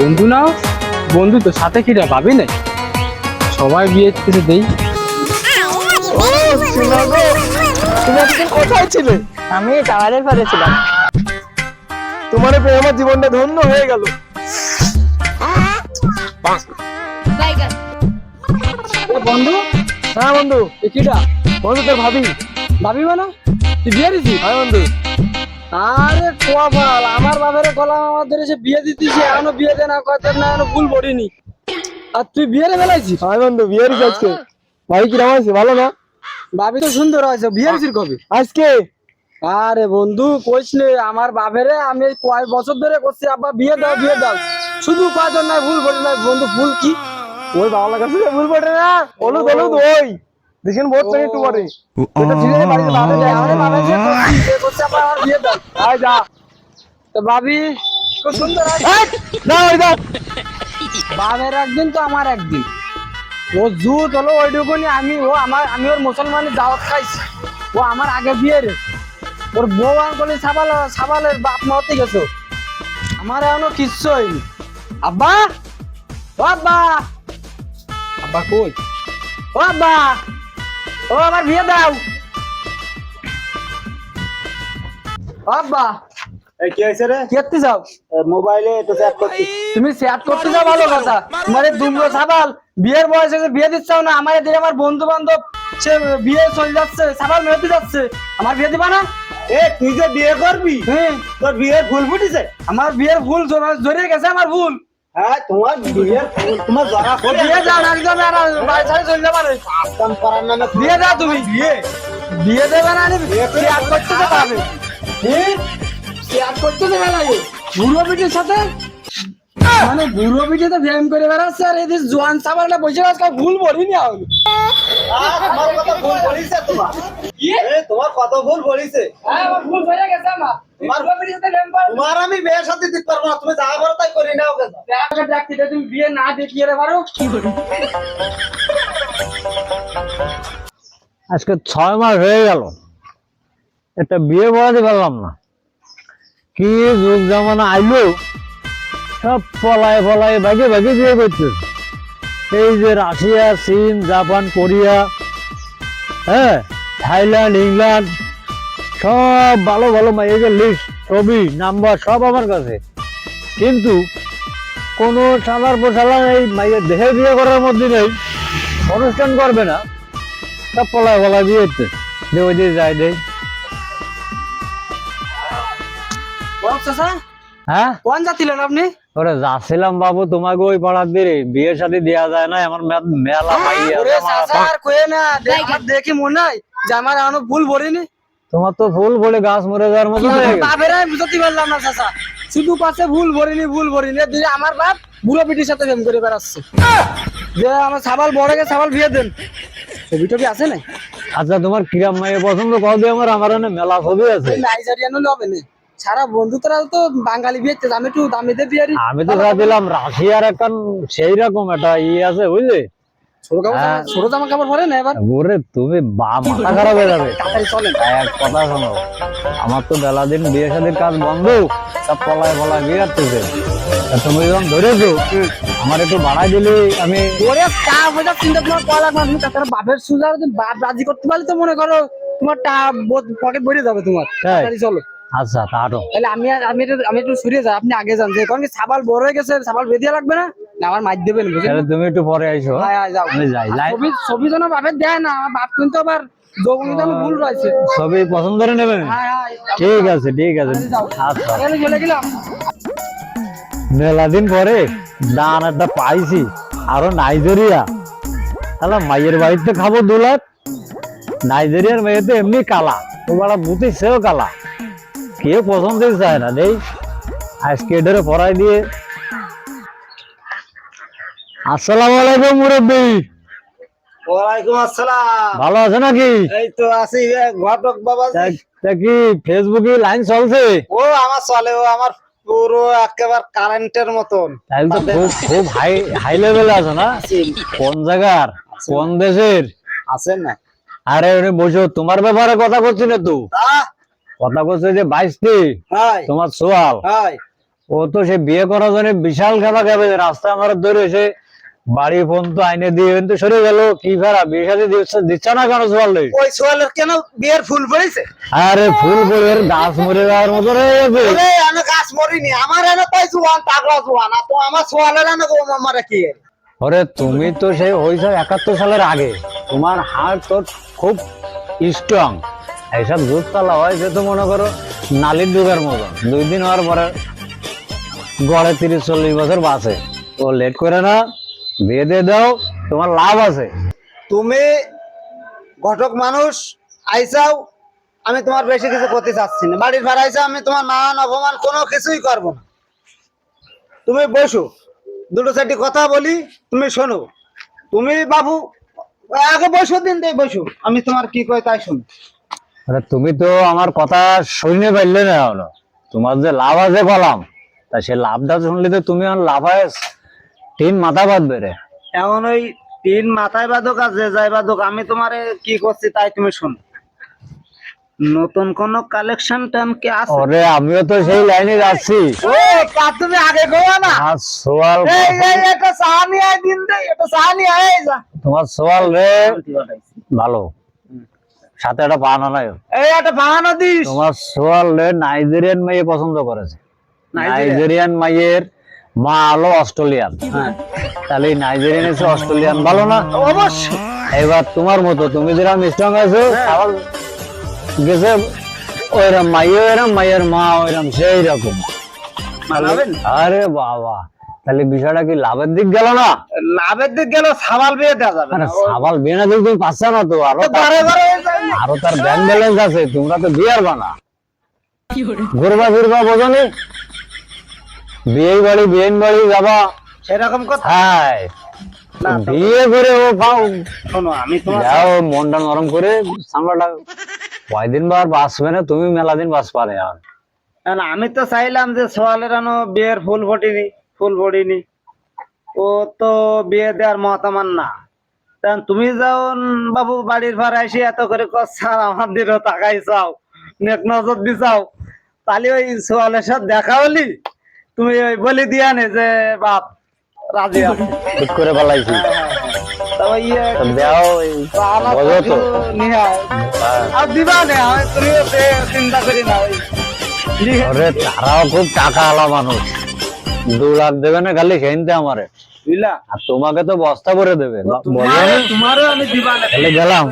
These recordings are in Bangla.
বন্ধু না বন্ধু তো সাথে কিরা পাবি না। সবাই বিয়ে কিছু দেই। কোথায় ছিলে আমি টাওয়ারের পরে ছিলাম। তোমার পেয়ে আমার জীবনটা ধন্য হয়ে গেল। বন্ধু? হ্যাঁ বন্ধু। এ কিটা বন্ধু তোর ভাবি। ভাবি মানে তুই বিয়ে দিছি হ্যাঁ বন্ধু। আরে কোয়া বল আমার বাবারে গলা আমার ধরে সে বিয়ে দিতেছে এখনও বিয়ে দে না কত না এখনও ভুল পড়িনি আর তুই বিয়ে রে বেলাইছিস হ্যাঁ বন্ধু বিয়ের আজকে। ভাবি কিরম আছে ভালো না? ভাবি তো সুন্দর হয়েছে বিয়ে দিছিস কবে? আজকে? আরে বন্ধু কইস নে আমার বাপেরে আমি কয় বছর ধরে করছি আব্বা বিয়ে দাও বিয়ে দাও। শুধু কয়জন নাই ভুল বলি নাই বন্ধু ভুল কি? ওই বাবা কাছে ভুল পড়ে না। হলুদ হলুদ ওই। দেখেন বহুত এটা বাবা যায় আরে বাবা যে করছে আব্বা আমার বিয়ে দাও আয় যা তো ভাবি খুব সুন্দর ওই একদিন তো আমার একদিন ও জুত হলো ওইটুকুনি আমি ও আমার আমি ওর মুসলমানের দাওয়াত খাইছি ও আমার আগে বিয়ে রে ওর বউ আঙ্কলি সাবাল সাবালের বাপ মরতে গেছো আমার এখনও কিচ্ছু হয়নি আব্বা আব্বা আব্বা কই ও আব্বা ও আমার বিয়ে দাও। ও আব্বা এই কি রে? যাও। মোবাইলে চ্যাট করছি। তুমি চ্যাট করতে যাও ভালো কথা। মানে দুমড়ো বিয়ের বয়স বিয়ে দিচ্ছাও না। আমার এদিকে আমার বন্ধু বান্ধব সে বিয়ে চলে যাচ্ছে সাবাল মেয়েতে যাচ্ছে। আমার বিয়ে দিবা না? এ তুই যে বিয়ে করবি? হ্যাঁ। তোর বিয়ের ফুল ফুটিছে? আমার বিয়ের ভুল জোর- জড়িয়ে গেছে আমার ভুল। হ্যাঁ তোমার তোমার জরা ও বিয়ে যাও একদম আর বাড়ি ছাড়ে চলে যাবে কাম করার নামে বিয়ে দাও তুমি। বিয়ে। বিয়ে দেবে না আমি করতে তো দেবে না এ। বুড়ো পিটির সাথে? মানে বুড়ো পিঠে তো ব্যায়াম করে বেড়াচ্ছে আর এদের জোয়ান সাবালটা বসে আজকাল ভুল বলিনি আমি। বলিছে তোমার? এ, তোমার কত ভুল বলিছে? হ্যাঁ, হয়ে। তোমার আমি সাথে দিতে পারব না তুমি যা তাই করি নাও তুমি বিয়ে না দেখিয়ে আজকে ছয় মাস হয়ে গেল। একটা বিয়ে পড়াতে পারলাম না। কি যুগ জামানা আইলো সব পলায় পলায় ভাগে ভাগে বিয়ে করছে। এই যে রাশিয়া চীন জাপান কোরিয়া হ্যাঁ থাইল্যান্ড ইংল্যান্ড সব ভালো ভালো মাইয়ের লিস্ট ছবি নাম্বার সব আমার কাছে। কিন্তু কোনো সালার পোশালার এই মাইয়ের দেহে বিয়ে করার মধ্যে নেই অনুষ্ঠান করবে না। সব পলায় পলায় বিয়ে হচ্ছে। যে ওই দিয়ে যায় দেয় হ্যাঁ? কোন জাতিলেন আপনি? ওরে যাচ্ছিলাম বাবু তোমাকে ওই পাড়ার দিয়ে বিয়ের সাথে দেওয়া যায় না আমার মেলা আর কয়ে না দেখ, মনে হয় যে আমার এখনও ভুল বলিনি। তোমার তো ফুল বলে গাছ মরে যাওয়ার মতো হয়ে গেছে। বাপের আমি বুঝতে পারলাম না চাচা শুধু কাছে ভুল ভরিনি ভুল ভরিনি দিলে আমার বাপ বুড়ো পিটির সাথে প্রেম করে বেড়াচ্ছে। যে আমার সাবাল বড় গেছে সাবাল বিয়ে দেন। ছবি টবি আছে না আচ্ছা তোমার কিরাম মাইয়ে পছন্দ? কর দিয়ে আমার আমার মেলা ছবি আছে। নাইজেরিয়ান হবে না। সারা বন্ধুতরা তো বাঙালি বিয়ে আমি একটু দামিতে বিয়ে দিই। আমি তো ভাবছিলাম রাশিয়ার একটা সেই রকম একটা ইয়ে আছে বুঝলি? ছোট হ্যাঁ। ছোট জামা কাপড় পরে না এবার? ওরে তুমি বা মাথা খারাপ হয়ে যাবে। চলেন। এক কথা শোনো আমার তো বেলা দিন বিয়ে শাদীর কাজ বন্ধ সব পলায় পলায় বিয়ে আসতেছে তুমি যখন ধরেছো আমার একটু বাড়াই দিলে আমি ওরে টা পয়সা চিন্তা তোমার করা লাগবে তুমি তাছাড়া বাপের সুজা বাপ রাজি করতে পারলে তো মনে করো তোমার টা পকেট ভরে যাবে তোমার? চলো। আচ্ছা তাহলে তাহলে আমি আর- আমি আমি একটু সরিয়ে যাই আপনি আগে যান। যে কারণ কি সাবাল বড় হয়ে গেছে সাবাল বেঁধে লাগবে না? আমার মার দেবেন বুঝলেন? তাহলে তুমি একটু পরে আইসো। হ্যাঁ হ্যাঁ যাও। আমি যাই। ছবি ছবি যেন বাপের দেয় না আমার বাপ কিন্তু আবার ভুল রয়েছে। ছবি পছন্দ করে নেবেন হ্যাঁ হ্যাঁ ঠিক আছে ঠিক আছে। আচ্ছা। চলে গেলাম। মেলা দিন পরে দান একটা পাইছি আরও নাইজেরিয়া। তাহলে মাইয়ের বাড়িতে খাব দু লাখ নাইজেরিয়ার মেয়ে তো এমনি কালা। তোমার বুতি সেও কালা। কেউ পছন্দই চায় না নেই। আজকে এটারে পড়াই দিয়ে। আসসালামু আলাইকুম মুরব্বী। ওয়ালাইকুম আসসালাম। ভালো আছে নাকি? এই তো আছি ঘটক বাবা তা- কি ফেসবুকে লাইন চলছে? ও আমার চলে ও আমার পুরো একেবারে কারেন্টের মতন। তাহলে তো খুব খুব হাই হাই লেভেলে আছে না? কোন জায়গার? কোন দেশের? আছেন না? আরে বসো তোমার ব্যাপারে কথা করছি না তা। কথা করছে যে বাইশটি তোমার সোয়াল ও তো সে বিয়ে করার জন্য বিশাল খেলা খাবে রাস্তায় আমার ধরে এসে বাড়ি ফোন তো আইনে দিয়ে কিন্তু সরে গেল কি ফেরা বিয়ে সাথে দিচ্ছে না কেন সোয়াল ওই সোয়ালের কেন বিয়ের ফুল পড়েছে আরে ফুল করে গাছ মরে যাওয়ার মতো রয়ে গেছে আমি গাছ মরিনি আমার এনে তাই জোয়ান তাগড়া জোয়ান তো আমার সোয়ালের এনে গো মারে কি ওরে তুমি তো সেই হয়েছে একাত্তর সালের আগে। তোমার হাড় তো খুব স্ট্রং এইসব দুধ তালা হয় যেহেতু মনে করো নালির দুধের মতন। দুই দিন হওয়ার পরে গড়ে তিরিশ, চল্লিশ বছর বাঁচে। তো লেট করে না, বিয়ে দিয়ে দাও, তোমার লাভ আছে। তুমি ঘটক মানুষ, আইসাও, আমি তোমার বেশি কিছু করতে চাচ্ছি না। বাড়ির ভাড়া আইসা আমি তোমার মান, অপমান কোনো কিছুই করব না। তুমি বসো, দুটো চারটি কথা বলি, তুমি শোনো। তুমি বাবু, আগে বসো দিন, দেই বসো। আমি তোমার কি কয় তাই শুনো। আরে তুমি তো আমার কথা শুনে পারলে না হলো তোমার যে লাভ আছে বললাম তা সে লাভটা শুনলে তো তুমি আমার লাভ হয় তিন মাথা বাঁধবে রে। এখন ওই তিন মাথায় বাদক আর যে যাই বাদক আমি তোমারে কি করছি তাই তুমি শোনো। নতুন কোন কালেকশন টান কি আছে? ওরে আমিও তো সেই লাইনে যাচ্ছি। ও তা তুমি আগে গোয়া না। আর সোয়াল এই এই চা নিয়ে আয় দিন দে নিয়ে আয় এই যা। তোমার সোয়াল রে ভালো। সাথে একটা বাহানা নাই এই একটা বাহানা দিস। তোমার সোয়াল নাইজেরিয়ান মাইয়ে পছন্দ করেছে। নাইজেরিয়ান? মাইয়ের মা হলো অস্ট্রেলিয়ান। তাহলে এই নাইজেরিয়ান এসে অস্ট্রেলিয়ান ভালো না? অবশ্যই। এবার তোমার মতো তুমি যেরকম স্ট্রং আছো আবার গেছে ওইরকম মাইও এরম মাইয়ের মা ওইরকম সেই রকম। আরে বাবা। তাহলে বিষয়টা কি লাভের দিক গেল না? লাভের দিক গেল সাবাল বিয়ে দেওয়া যাবে। আরে সাবাল বিয়ে না তুমি পাচ্ছ না তো আরও। আরও তার ব্যাংক ব্যালেন্স আছে তোমরা তো বিয়ার বানা ঘুরবা ফিরবা বোঝনি? বিয়ে বাড়ি বিয়ে বাড়ি যাবা। সেরকম কথা? হ্যাঁ বিয়ে করে ও পাও। শোনো আমি তোমার যাও মনটা নরম করে সামলাটা। কয়দিন বার বাঁচবে না তুমি মেলা দিন বাঁচবা না আর। আমি তো চাইলাম যে সোয়ালের বিয়ের ফুল ফটিনি। ফুল ফটিনি ও তো বিয়ে দেওয়ার মত আমার না। তুমি যাও বাবু বাড়ির ভাড়া এসে এত করে কচ্ছার আমাদেরও টাকাই চাও নেক নজর দি চাও তাহলে ওই সোয়ালের সাথে দেখা হলি? তুমি ওই বলি দিয়া নে যে বাপ রাজি ঠিক করে পালাইছি তবে ইয়ে দেও আমার তো। আর দিবা নে চিন্তা করি না ওই তারাও খুব টাকা আলা মানুষ। দু লাখ দেবে না খালি সেনতে আমারে। বুঝলা? আর তোমাকে তো বস্তা করে দেবে। তাহলে গেলাম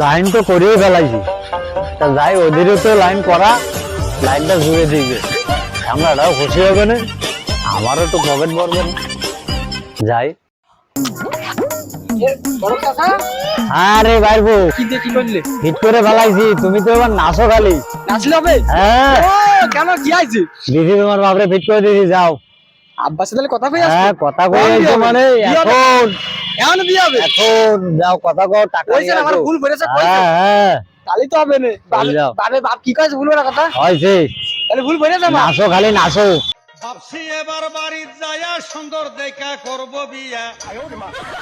লাইন তো করেই ফেলাইছি। তা যাই ওদেরও তো লাইন করা লাইনটা জুড়ে দিবে। আমরাটাও খুশি হবে না। আমারও তো পকেট ভরবে না যাই। আরে বাইরবো কি দিয়ে কি করলে? হিট করে ফেলাইছি তুমি তো এবার নাচো খালি। নাচলে হবে? হ্যাঁ। কেন? কি আইছে দিদি তোমার বাপরে ফিট করে দিদি যাও। আব্বার সাথে কথা কই হ্যাঁ কথা কই আইছো মানে এখন। এখন হবে? এখন যাও কথা কও টাকা কইছে আমার ভুল করেছে কইছে। হ্যাঁ হ্যাঁ। তাহলে তো হবে না। বাপ কি কইছে ভুল কথা? হয়েছে। তাহলে ভুল করেছে নাচো খালি নাচো। ভাবছি এবার বাড়ির যায়া সুন্দর দেখা করব বিয়া।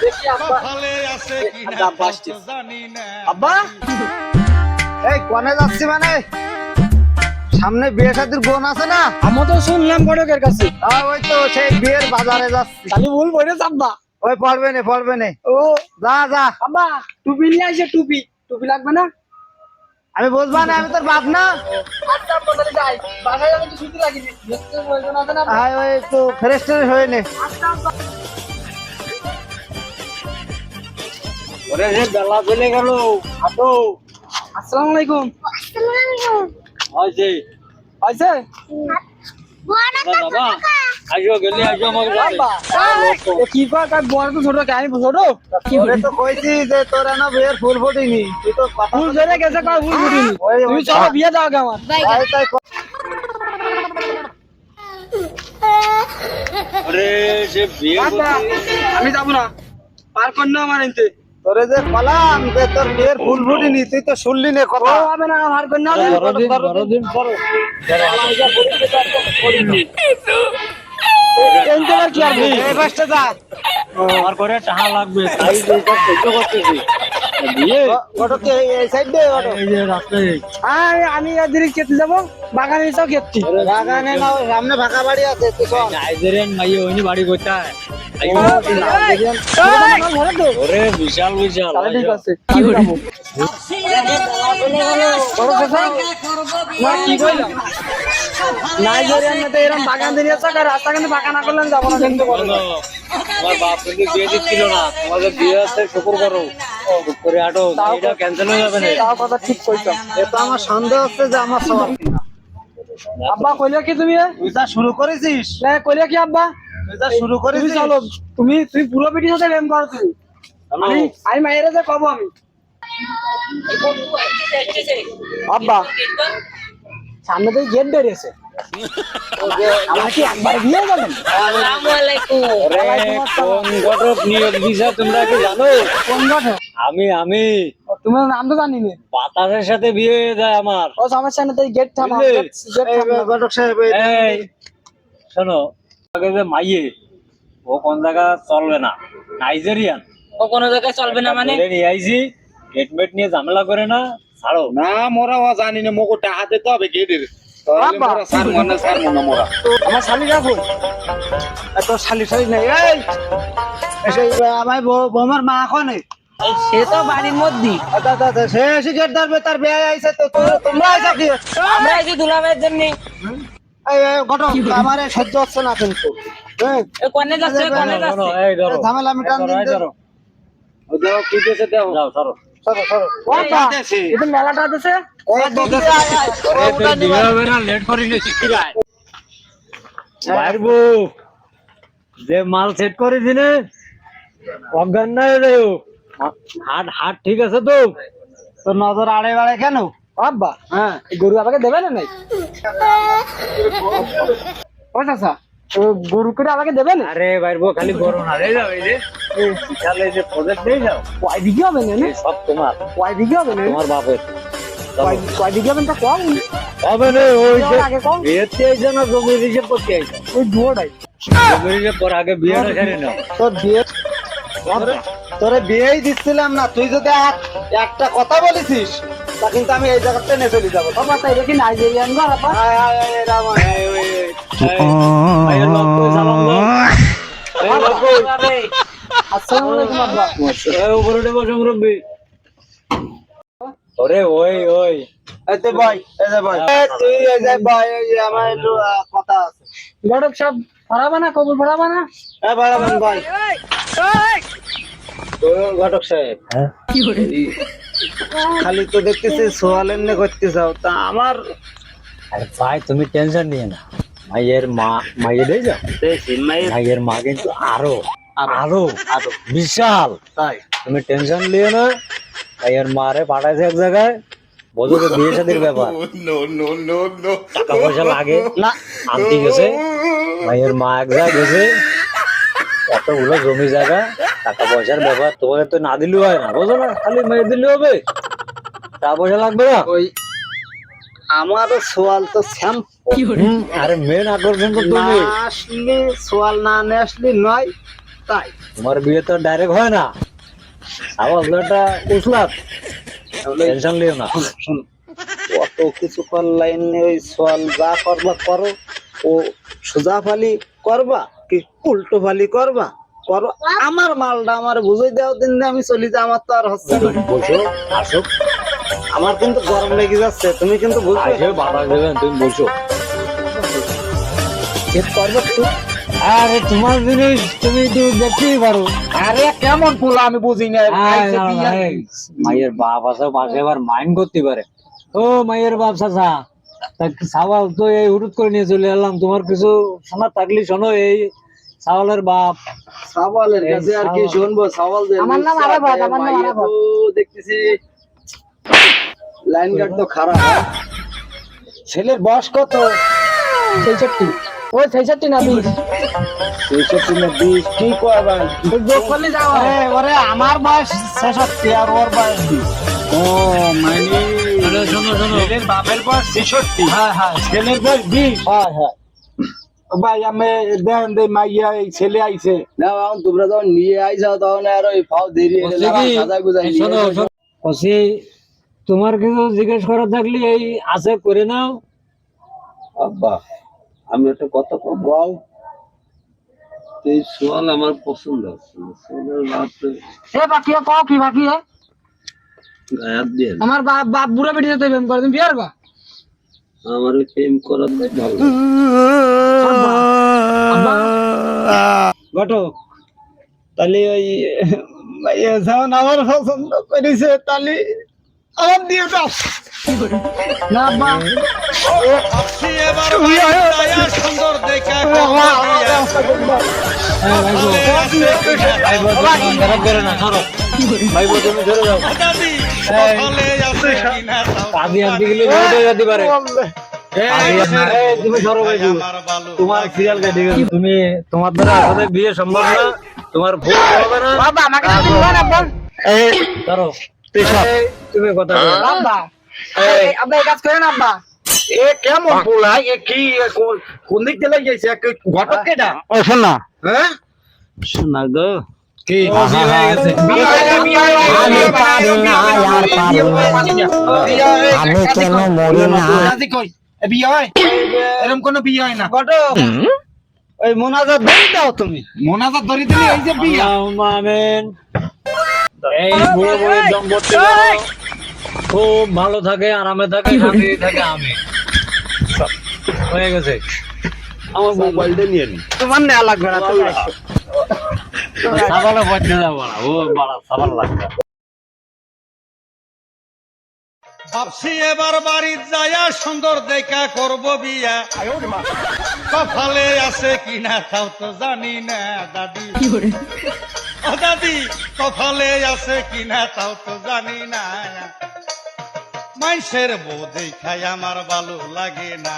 দেখি আছে কিনা আব্বা, তা আসছে। তো জানি না। আব্বা? এই কোনে যাচ্ছি মানে? সামনে বিয়ে শাদির বোন আছে না? আমি তো শুনলাম বড়কের কাছে। ওই তো সেই বিয়ের বাজারে যাচ্ছি। তাহলে ভুল করেছে আব্বা। ওই পড়বে না পড়বে না। ও। যা যা। আব্বা টুপি নিয়ে আসে টুপি। টুপি লাগবে না? আমি বুঝবা না আমি তোর বাপ না। আচ্ছা তো হ্যাঁ ফ্রেশ ট্রেশ হয়ে ওরে বেলা চলে গেল। হাঁটো। আসসালামু আলাইকুম। হয়েছে আছে বাবা। আসো গেলে আসো কি কয় কাক বড় তো ছোট কে আমি ছোট? ওরে তো কইছি যে তোর না বিয়ের ফুল ফুটিনি তুই তো ফুল ধরে গেছে কয় ফুল ফুটিনি। তুমি চলো বিয়ে দাও আমার। আরে সে বিয়ে আমি যাব না। পার কর না আমার এনতে তোরে যে কলাম যে তোর বিয়ের ফুল ফুটিনি তুই তো শুনলি না কথা। হবে না পার। কর না। করো আর কি আর এই ফার্স্টে যা আমার করে টাকা লাগবে তাই তো সহ্য করতেছি বিয়ে ঘটক কে এই সাইড দে অটো এই যে রাস্তায় হ্যাঁ আমি এদিকে খেতে যাব বাগানে খেতে বাগানে না সামনে ফাঁকা বাড়ি আছে নাইজেরিয়ান মাইয়ে ওইনি বাড়ি কোথায়? বিশাল বিশাল। ঠিক আছে কি কি নাইজেরিয়ান এরকম বাগান দিয়ে আর রাস্তা কিন্তু বাগান না করলেন যাব না কিন্তু তোমার বাপ কিন্তু বিয়ে দিচ্ছিল না তোমাদের বিয়ে আছে শুকুর করো। করে আটো ক্যান্সেল হয়ে যাবে না। তাও কথা ঠিক এটা আমার সন্দেহ হচ্ছে যে আমার সবার আব্বা কইলে কি তুমি? যা শুরু করেছিস। না, কইলে কি আব্বা? যা শুরু করেছিস। চলো তুমি তুমি পুরো পিটির সাথে প্রেম করো তুমি। আমি আমি মায়ের যে কব আমি। আব্বা সামনে তো গেট বেরিয়েছে। আমার কি একবার বিয়ে যাবেন কোন ঘটক নিয়োগ দিছে তোমরা কি জানো? কোন ঘটে আমি আমি। তোমার নাম তো জানি না বাতাসের সাথে বিয়ে হয়ে যায় আমার। ও সমস্যা নেই তাই গেট থামা গেট ঘটক সাহেব শোনো আগে যে মাইয়ে ও কোন জায়গা চলবে না? নাইজেরিয়ান। ও কোনো জায়গায় চলবে না মানে? নিয়ে আইছি গেটমেট নিয়ে ঝামেলা করে না ছাড়ো। না মোরা ও জানি না মোকে টাকা দিতে হবে গেটের আব্বা। সার মনে সার মনে মোরা। আমার শালি রাখো এত শালি শালি নাই। এই! এসে আমার বৌমার মা কোনে সে তো বাড়ির মধ্যে আচ্ছা আচ্ছা আচ্ছা, সে এসে গেট ধরবে তার বিয়ে আইছে তো তোমরা- আইছো কি? আমরা দুলাভাইয়ের জন্য। এই এই, ঘটক আমার সহ্য হচ্ছে না কিন্তু। কোনে যাচ্ছে কোনে যাচ্ছে? ঝামেলা মিটান দিন কি দিয়েছে যাও সরো। মেলাটা লেট করিলে যে মাল সেট করেছি না অজ্ঞান নাই। হাট হাট ঠিক আছে তো। তোর নজর আড়ে বাড়ে কেন? আব্বা হ্যাঁ গরু আমাকে দেবে না নাই ও চাচা গরু করে আমাকে দেবে না? আরে বাইরবো খালি গরম না রে যাও এই যে এই যে প্রজেক্ট দিয়ে যাও। কয় বিঘে হবে না সব তোমার। কয় বিঘে হবে না? তোমার বাপের। কয়- বিঘে হবে তা কম? হবে না ওই যে বিয়েতে আইছো না জমি রিজেভ করতে আইছো। ওই দুটাই জমি রিজেভ পর আগে বিয়েটা সেরে নাও। তোর বিয়ে তোরে- বিয়েই দিচ্ছিলাম না তুই যদি এক- একটা কথা বলেছিস তা কিন্তু আমি এই জায়গাতে নিয়ে চলে যাব বাতা এটা কি নাইজেরিয়ান আমার- এই, ওই, এই, ভাইয়ের লোক কই সালাম দাও এই লোক কই আসসালামু আলাইকুম আব্বা এই উপরে উঠে বসো মুরব্বি ওরে ওই ওই এই ভাই এই ভাই তুই এই যে ভাই এই আমার একটু কথা আছে সব না কবুল ফরাবা না এ বাড়াবেন ভাই ও ঘটক সাহেব খালি তো দেখতেছি সোয়ালের নে করতে চাও তা আমার আরে ভাই তুমি টেনশন নিয়ে না। মাইয়ের মা মাইয়ে দিয়ে যাও মাইয়ের মা কিন্তু আরও আরও আরও বিশাল। তাই? তুমি টেনশন নিও না মাইয়ের মারে পাঠাইছে এক জায়গায়। বোঝো তো বিয়ে শাদির ব্যাপার। টাকা পয়সা লাগে। না। আনতে গেছে। মাইয়ের মা এক জায়গায় গেছে। এতগুলো জমি জায়গা। টাকা পয়সার ব্যাপার তোমাকে তো না দিলেও হয় না বুঝো না? খালি মেয়ে দিলে হবে। টাকা পয়সা লাগবে না? ওই আমারও সোয়াল তো শ্যাম। আরে মেন আকর্ষণ তো তুমি। আসলে সোয়াল না নিয়ে আসলে নয় তাই। তোমার বিয়ে তো ডাইরেক্ট হয় না। আবার একটা উসলাত। টেনশন লিও না। শোনো অত কিছু কর লাইনে ওই সোয়াল যা করবা করো। ও সোজা ফালি করবা কি উল্টো ফালি করবা? করো আমার মালটা আমার বুঝাই দেওয়া দিন দিয়ে আমি চলি যে আমার তো আর হচ্ছে বসো আসো। আমার কিন্তু গরম লেগে যাচ্ছে তুমি কিন্তু বুঝবে বাধা দেবেন তুমি বসো। আরে তোমার জিনিস তুমি তো দেখতেই পারো। আরে কেমন পোলা আমি বুঝি না। মাইয়ের বাপ আছে পাশে এবার মাইন্ড করতে পারে। ও মায়ের বাপ চাচা। তা সাওয়াল তো এই হুরুত করে নিয়ে চলে এলাম। তোমার কিছু শোনা থাকলে শোনো এই সাওয়ালের বাপ। সাওয়ালের কাছে আর কি শুনব সাওয়াল আমার নাম আরাফাত, আমার নাম আরাফাত। দেখতেছি লাইন গার্ড তো খারাপ হ্যাঁ? ছেলের বয়স কত? ছেষট্টি। ওই ছেষট্টি না বিশ? তেষট্টি না বিশ কি যোগ করলে যাওয়া ওরে আমার বয়স ছেষট্টি আর ওর বয়স ও মানে শোনো শোনো। ছেলের বাপের বয়স ছেষট্টি। হ্যাঁ হ্যাঁ। ছেলের বয়স বিশ। হ্যাঁ হ্যাঁ। ভাই আমি দেন দে মাইয়া এই ছেলে আইছে। না এখন তোমরা যখন নিয়ে তখন আর ওই ফাও দেরি হয়ে গেল সাদা গুজা শোনো শোনো। ওসি তোমার কিছু জিজ্ঞেস করার থাকলে এই আছে করে নাও। আব্বা আমি একটা কথা গাও এই সোয়াল আমার পছন্দ আছে সোয়ালের রাতে এ বাকি ক কি বাকি এ? গায়াত দিয়ে আমার বাপ বাপ বুড়া বেটি তো প্রেম করে তুমি বিয়ার বা? আমার প্রেম করার ভালো। ঘটক তাহলে ওই যেমন আমার পছন্দ করেছে তাহলে আমার দিয়ে দাও না বা সুন্দর দেখা হয়ে পারে তোমার সিরিয়াল কেটে গেছে? তুমি তোমার দ্বারা আসলে বিয়ে সম্ভব না। তোমার ভুল হবে না। বাবা আমাকে না বোন এই ধরো। তুমি কথা বলো। এই, আব্বা এই কাজ করেন আব্বা। এ কেমন পোলা এ কি কোন- দিক থেকে গেছে ঘটক কেটা? ও শোন না। হ্যাঁ? শোনা গো। কি? হয়ে গেছে। আমি পারি না আর পারি আমি কেন মরি না? বিয়ে হয় এরকম কোনো বিয়ে হয় না। ঘটক ওই মোনাজাত ধরে দাও তুমি। মোনাজাত ধরে দিলি এই যে বিয়ে আমিন এই বুড়ো বুড়ো দম্পতি খুব ভালো থাকে আরামে থাকে শান্তি থাকে আমি। হয়ে গেছে। আমার মোবাইলটা নিয়ে নি। তোমার নেওয়া লাগবে না তুমি সাবালে বদলে যাব না। ও বাড়া সাবাল লাগবে। ভাবছি এবার বাড়ির যায়া সুন্দর দেখা করব বিয়া। কপালে আছে কিনা তাও তো জানি না, দাদি। দাদি, কপালে আছে কিনা তাও তো জানি না। মানুষের বউ দেখায় আমার ভালো লাগে না।